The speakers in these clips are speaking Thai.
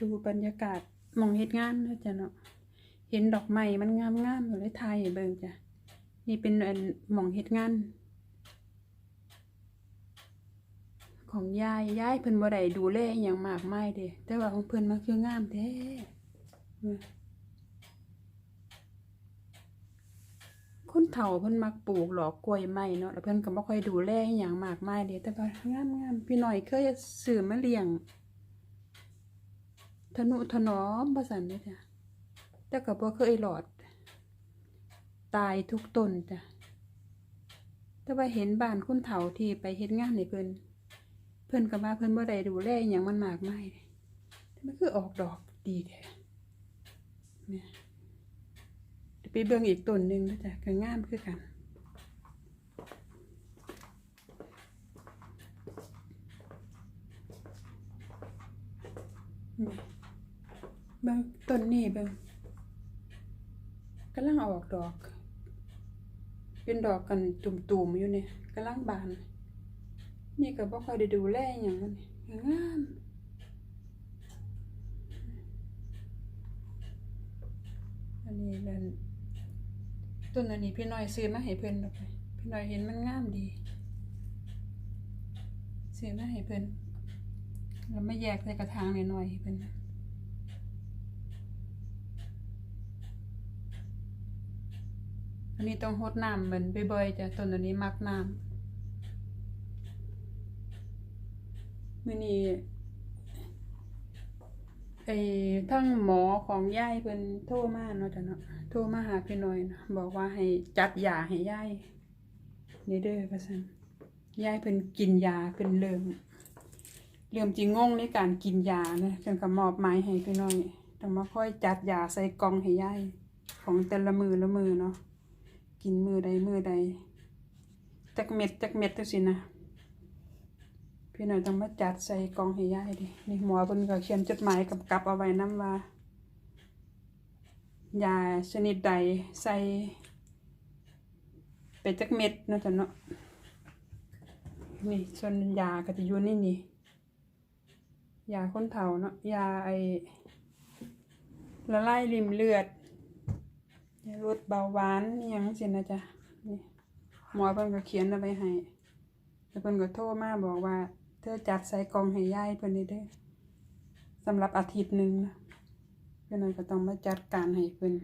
ดูบรรยากาศมองเฮ็ดงานนะจ้ะเนาะเห็นดอกไม้มันงามๆอยู่เลยถ่ายเบิ่งจ้ะนี่เป็นอันหมองเฮ็ดงาน ของยายยายเพิ่นบ่ได้ดูแลอหยังมากมายเด้แต่ว่าของเพิ่นมันคืองามแท้คนเฒ่าเพิ่นมักปลูกหลอกกล้วยไม้เนาะแล้วเพิ่นก็บ่ค่อยดูแลอหยังมากมายเด้แต่ว่างามๆพี่หน้อยเคยซื้อมาเลี้ยง ทนุถนอมบ่ซั่นเด้จ้ะแต่ก็บ่เคยหลอด ตายทุกต้นจ้ะแต่ว่าเห็นบ้านคุณเฒ่าที่ไปเฮ็ดงานให้เพิ่นเพิ่นก็ว่าเพิ่นบ่ได้ดูแลอหยังมันมากมายเดะแต่มันคือออกดอกดีแท้เนี่ยเดี๋ยวไปเบิ่งอีกต้นหนึ่งนะจ๊ะก็งามคือกันนี่ บิ่งต้นนี้เบิ่งกำลังออกดอก เป็นดอกกันตุ่มๆอยู่เนี่ยกำลังบาน นี่ก็บ่ค่อยได้ดูแลอย่างมันนี่งามอันนี้นั่นต้นอันนี้พี่น้อยซื้อมาให้เพิ่นดอกไปพี่น้อยเห็นมันงามดีซื้อมาให้เพิ่นแล้วมาแยกใส่กระถางหน่อยๆให้เพิ่น อันนี้ต้องรดน้ำเหมือนบ่อยๆจ้ะต้นอันนี้มักน้ำมื่อนี้ไอ้ทั้งหมอของยายเพิ่นโทรมาเนาะจ้ะเนาะโทรมาหาพี่น้อยนะบอกว่าให้จัดยาให้ยายนี่เด้อว่าซั่นยายเพิ่นกินยาเพิ่นเริ่มเริ่มจริงงงในการกินยานะเพิ่นก็มอบหมายให้พี่น้อยต้องมาค่อยจัดยาใส่กล่องให้ยายของแต่ละมือละมือเนาะ กินมือใดมือใดจักเม็ดจักเม็ดจังซี่นะพี่หน่อยต้องมาจัดใส่กองให้ยายดินี่หมอเพิ่นก็เขียนจดหมายกำกับเอาไว้นำว่ายาชนิดใดใส่ไปจักเม็ดนะจ้ะเนาะนี่ส่วนยาก็จะอยู่นี่นี่ยาคนเฒ่าเนาะยาไอละลายริมเลือด ลดเบาหวานอหยังสินะจ๊ะนี่หมอเพิ่นก็เขียนเอาไว้ให้แล้วเพิ่นก็โทรมาบอกว่า เธอจัดใส่กล่องให้ยายเพิ่นนี่เด้อสำหรับอาทิตย์หนึ่งนะเพิ่นนก็ต้องมาจัดการให้เพิ่น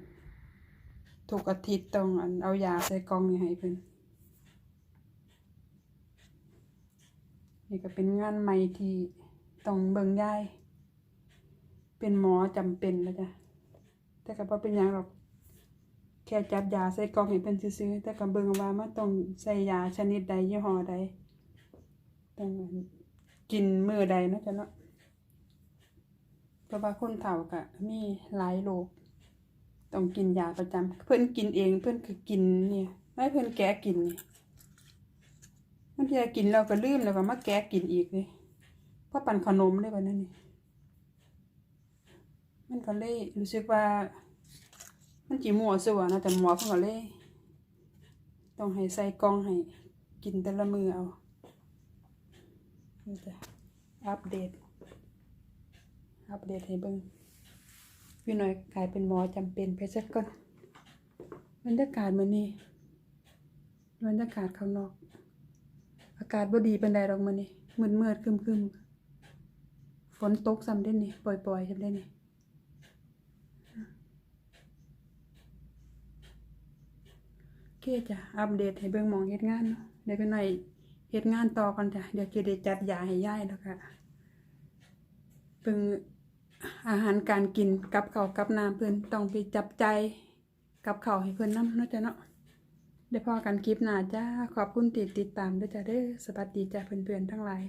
ทุกอาทิตย์ต้องอันเอายาใส่กล่องนี่ให้เพิ่นนี่ก็เป็นงานใหม่ที่ต้องเบิ่งยายเป็นหมอจำเป็นแล้วจ้ะแต่ก็บ่เป็นหยังหรอก แค่จัดยาใส่กล่องให้เพิ่นซื่อๆแต่ก็เบิ่งว่ามันต้องใส่ยาชนิดใดยี่ห้อใดต้องกินมื้อใดเนาะจ๊ะเนาะเพราะว่าคนเฒ่าก็มีหลายโรคต้องกินยาประจำเพิ่อนกินเองเพิ่อนก็กินเนี่ยให้เพิ่อนแกะกินนี่มันจะกินแล้วก็ลืมแล้วก็มาแกะกินอีกเลยเพราะปั่นขนมได้บัดนั้นนี่มันก็เลยรู้สึกว่า มันจิมั่วซั่วนะแต่หมอเพิ่นก็เลย ต้องให้ใส่กล่องให้กินแต่ละมือเอานี่จะอัปเดต อัปเดตให้เบิ่งพี่หน่อยกลายเป็นหมอจำเป็นไปสักก่อนบรรยากาศมือนี้บรรยากาศข้างนอก อากาศบ่ดีเปานใดดอกมื้อนี้มืดๆครึมฝนตกซ้ำเด้นี่ปล่อยๆซ้ำเด้นี่โอ เคจ้ะ อัปเดตให้เบิ่งมองเฮ็ดงานเนาะเดี๋ยวพี่หน่อยเฮ็ดงานต่อก่อนจ้ะ เดี๋ยวจะได้จัดยาให้ย่ายแล้วค่ะเพิ่งอาหารการกินกับข้าวกับน้ำเพิ่อนต้องไปจับใจกับข้าวให้เพิ่อนน้ำเนาะจ้ะเนาะเดี๋ยวพอกันคลิปหน้าจ้าขอบคุณที่ติดตามด้วยจ้ะเด้อสวัสดีจ้ะเพื่อนๆทั้งหลาย